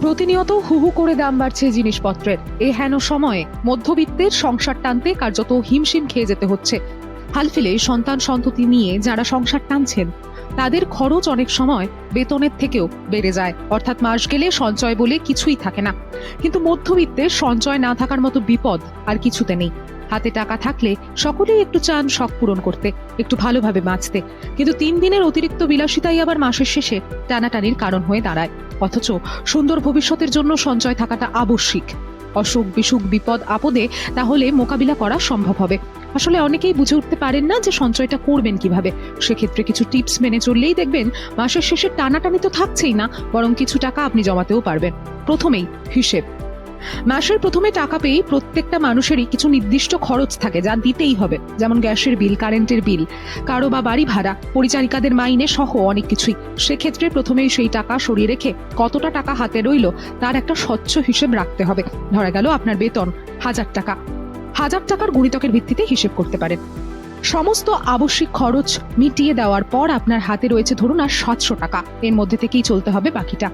প্রতিনিয়ত হুহু করে দাম বাড়ছে জিনিসপত্রের। এ হেন সময়ে মধ্যবিত্তের সংসার টানতে কার্যত হিমশিম খেয়ে যেতে হচ্ছে। হালফিলে সন্তান সন্ততি নিয়ে যারা সংসার টানছেন, তাদের খরচ অনেক সময় বেতনের থেকেও বেড়ে যায়। অর্থাৎ মাস গেলে সঞ্চয় বলে কিছুই থাকে না। কিন্তু মধ্যবিত্তের সঞ্চয় না থাকার মতো বিপদ আর কিছুতে নেই। হাতে টাকা থাকলে সকলেই একটু চান শখ পূরণ করতে, একটু ভালোভাবে বাঁচতে। কিন্তু তিন দিনের অতিরিক্ত বিলাসিতাই আবার মাসের শেষে টানাটানির কারণ হয়ে দাঁড়ায়। অথচ সুন্দর ভবিষ্যতের জন্য সঞ্চয় থাকাটা আবশ্যিক। অসুখ, বিসুখ, বিপদ, আপদে তাহলে মোকাবিলা করা সম্ভব হবে। আসলে অনেকেই বুঝে উঠতে পারেন না যে সঞ্চয়টা করবেন কীভাবে। সেক্ষেত্রে কিছু টিপস মেনে চললেই দেখবেন মাসের শেষে টানাটানি তো থাকছেই না, বরং কিছু টাকা আপনি জমাতেও পারবেন। প্রথমেই হিসেব। মাসের প্রথমে টাকা পেয়েই প্রত্যেকটা মানুষেরই কিছু নির্দিষ্ট খরচ থাকে, যা দিতেই হবে। যেমন গ্যাসের বিল, কারেন্টের বিল, কারও বা বাড়ি ভাড়া, পরিচারিকাদের মাইনে সহ অনেক কিছুই। সেক্ষেত্রে প্রথমেই সেই টাকা সরিয়ে রেখে কতটা টাকা হাতে রইল, তার একটা স্বচ্ছ হিসেব রাখতে হবে। ধরা গেল আপনার বেতন হাজার টাকা। হাজার টাকার গুণিতকের ভিত্তিতে হিসেব করতে পারেন। সমস্ত আবশ্যিক খরচ মিটিয়ে দেওয়ার পর আপনার হাতে রয়েছে ধরুন আর সাতশো টাকা। এর মধ্যে থেকেই চলতে হবে বাকিটা।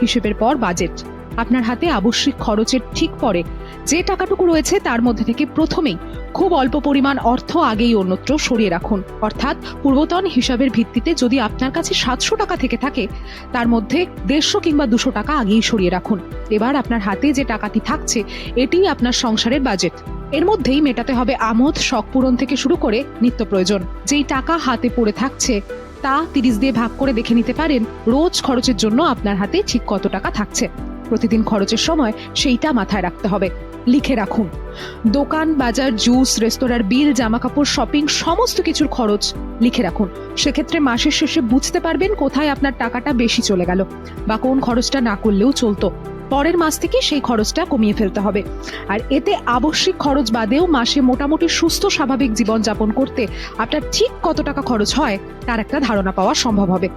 হিসেবের পর বাজেট। আপনার হাতে আবশ্যিক খরচের ঠিক পরে যে টাকাটুকু রয়েছে তার মধ্যে থেকে প্রথমেই খুব অল্প পরিমাণ অর্থ আগেই অন্যত্র সরিয়ে রাখুন। অর্থাৎ পূর্বতন হিসাবের ভিত্তিতে যদি আপনার কাছে সাতশো টাকা থেকে থাকে, তার মধ্যে দেড়শো কিংবা দুশো টাকা আগেই সরিয়ে রাখুন। এবার আপনার হাতে যে টাকাটি থাকছে, এটিই আপনার সংসারের বাজেট। এর মধ্যেই মেটাতে হবে আমোদ, শখ পূরণ থেকে শুরু করে নিত্য প্রয়োজন। যেই টাকা হাতে পড়ে থাকছে, তা তিরিশ দিয়ে ভাগ করে দেখে নিতে পারেন, রোজ খরচের জন্য আপনার হাতে ঠিক কত টাকা থাকছে। প্রতিদিন খরচের সময় সেইটা মাথায় রাখতে হবে। লিখে রাখুন। দোকান, বাজার, জুস, রেস্তোরাঁর বিল জামা কাপড় শপিং, সমস্ত কিছুর খরচ লিখে রাখুন। সেক্ষেত্রে মাসের শেষে বুঝতে পারবেন কোথায় আপনার টাকাটা বেশি চলে গেল বা কোন খরচটা না করলেও চলতো। পরের মাস থেকে সেই খরচটা কমিয়ে ফেলতে হবে। আর এতে আবশ্যিক খরচ বাদেও মাসে মোটামুটি সুস্থ, স্বাভাবিক জীবনযাপন করতে আপনার ঠিক কত টাকা খরচ হয়, তার একটা ধারণা পাওয়া সম্ভব হবে।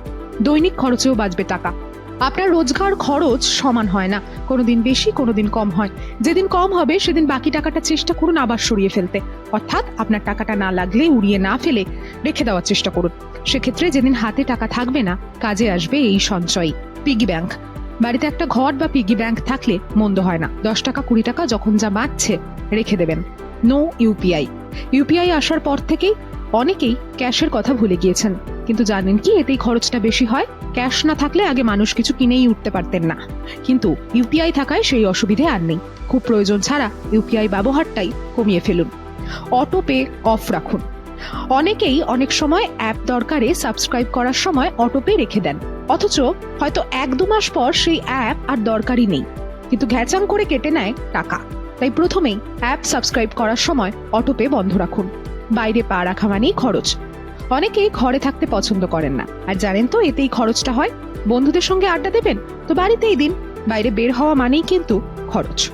দৈনিক খরচেও বাঁচবে টাকা। আপনার রোজগার খরচ সমান হয় না। কোনোদিন বেশি, কোনোদিন কম হয়। যেদিন কম হবে, সেদিন বাকি টাকাটা চেষ্টা করুন আবার সরিয়ে ফেলতে। অর্থাৎ আপনার টাকাটা না লাগলে, উড়িয়ে না ফেলে রেখে দেওয়ার চেষ্টা করুন। সেক্ষেত্রে যেদিন হাতে টাকা থাকবে না, কাজে আসবে এই সঞ্চয়। পিগি ব্যাংক বাড়িতে একটা ঘর বা পিগি ব্যাংক থাকলে মন্দ হয় না। দশ টাকা, কুড়ি টাকা যখন যা বাঁচছে রেখে দেবেন। নো ইউপিআই ইউপিআই আসার পর থেকেই অনেকেই ক্যাশের কথা ভুলে গিয়েছেন। কিন্তু জানেন কি, এতেই খরচটা বেশি হয়? ক্যাশ না থাকলে আগে মানুষ কিছু কিনেই উঠতে পারতেন না। কিন্তু ইউপিআই থাকায় সেই অসুবিধে আর নেই। খুব প্রয়োজন ছাড়া ইউপিআই ব্যবহারটাই কমিয়ে ফেলুন। অটো পে অফ রাখুন। অনেকেই অনেক সময় অ্যাপ দরকারে সাবস্ক্রাইব করার সময় অটো পে রেখে দেন। অথচ হয়তো এক দু মাস পর সেই অ্যাপ আর দরকারই নেই। কিন্তু ঘ্যাচাং করে কেটে নেয় টাকা। তাই প্রথমেই অ্যাপ সাবস্ক্রাইব করার সময় অটো পে বন্ধ রাখুন। বাইরে পা রাখা মানেই খরচ। অনেকেই ঘরে থাকতে পছন্দ করেন না। আর জানেন তো, এতেই খরচটা হয়। বন্ধুদের সঙ্গে আড্ডা দেবেন? তো বাড়িতেই দিন। বাইরে বের হওয়া মানেই কিন্তু খরচ।